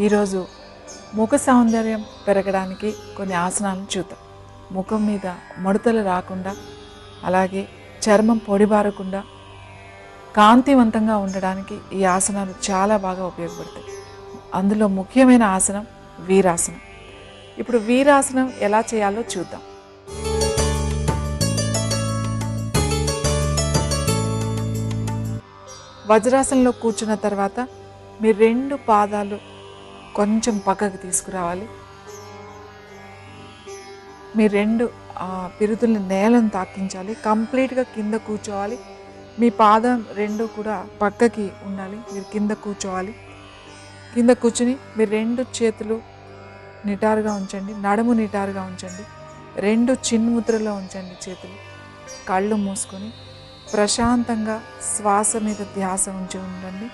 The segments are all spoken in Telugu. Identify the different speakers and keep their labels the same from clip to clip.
Speaker 1: ఈరోజు ముఖ సౌందర్యం పెరగడానికి కొన్ని ఆసనాలను చూద్దాం. ముఖం మీద ముడతలు రాకుండా అలాగే చర్మం పొడిబారకుండా కాంతివంతంగా ఉండడానికి ఈ ఆసనాలు చాలా బాగా ఉపయోగపడతాయి. అందులో ముఖ్యమైన ఆసనం వీరాసనం. ఇప్పుడు వీరాసనం ఎలా చేయాలో చూద్దాం. వజ్రాసనంలో కూర్చున్న తర్వాత మీ రెండు పాదాలు కొంచెం పక్కకు తీసుకురావాలి. మీ రెండు ఆ, పిరుదుల్ని నేలను తాకించాలి. కంప్లీట్గా కింద కూర్చోవాలి. మీ పాదం రెండు కూడా పక్కకి ఉండాలి. మీరు కింద కూర్చోవాలి. కింద కూర్చుని మీరు రెండు చేతులు నిటారుగా ఉంచండి. నడుము నిటారుగా ఉంచండి. రెండు చిన్ముద్రలో ఉంచండి చేతులు. కళ్ళు మూసుకొని ప్రశాంతంగా శ్వాస మీద ధ్యాస ఉంచి ఉండండి.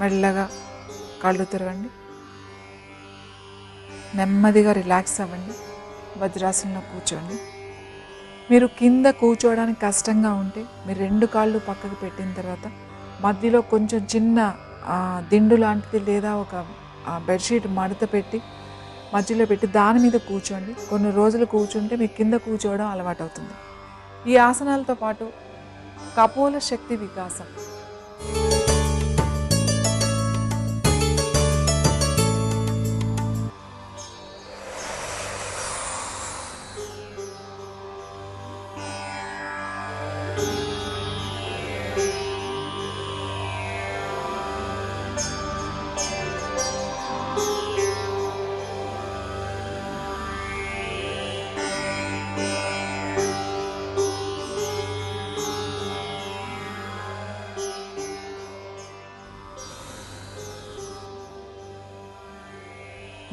Speaker 1: మెల్లగా కళ్ళు తిరగండి. నెమ్మదిగా రిలాక్స్ అవ్వండి. వజ్రాసనంలో కూర్చోండి. మీరు కింద కూర్చోవడానికి కష్టంగా ఉంటే మీరు రెండు కాళ్ళు పక్కకు పెట్టిన తర్వాత మధ్యలో కొంచెం చిన్న దిండు లాంటిది లేదా ఒక బెడ్షీట్ మడత పెట్టి మధ్యలో పెట్టి దాని మీద కూర్చోండి. కొన్ని రోజులు కూర్చుంటే మీకు కింద కూర్చోవడం అలవాటు అవుతుంది ఈ ఆసనాలతో పాటు కపోల శక్తి వికాసం.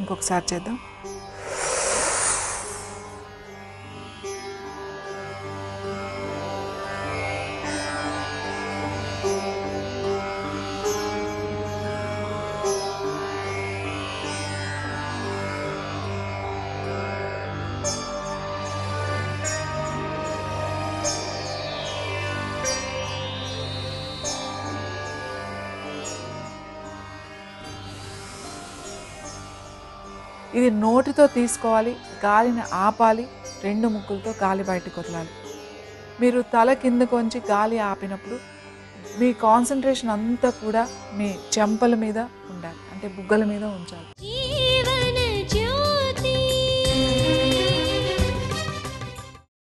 Speaker 1: ఇంకొకసారి చేద్దాం. ఇది నోటితో తీసుకోవాలి గాలిని ఆపాలి రెండు ముక్కులతో గాలి బయటకు వదలాలి. మీరు తల కిందకు వంచి గాలి ఆపినప్పుడు మీ కాన్సన్ట్రేషన్ అంతా కూడా మీ చెంపల మీద ఉండాలి అంటే బుగ్గల మీద ఉంచాలి.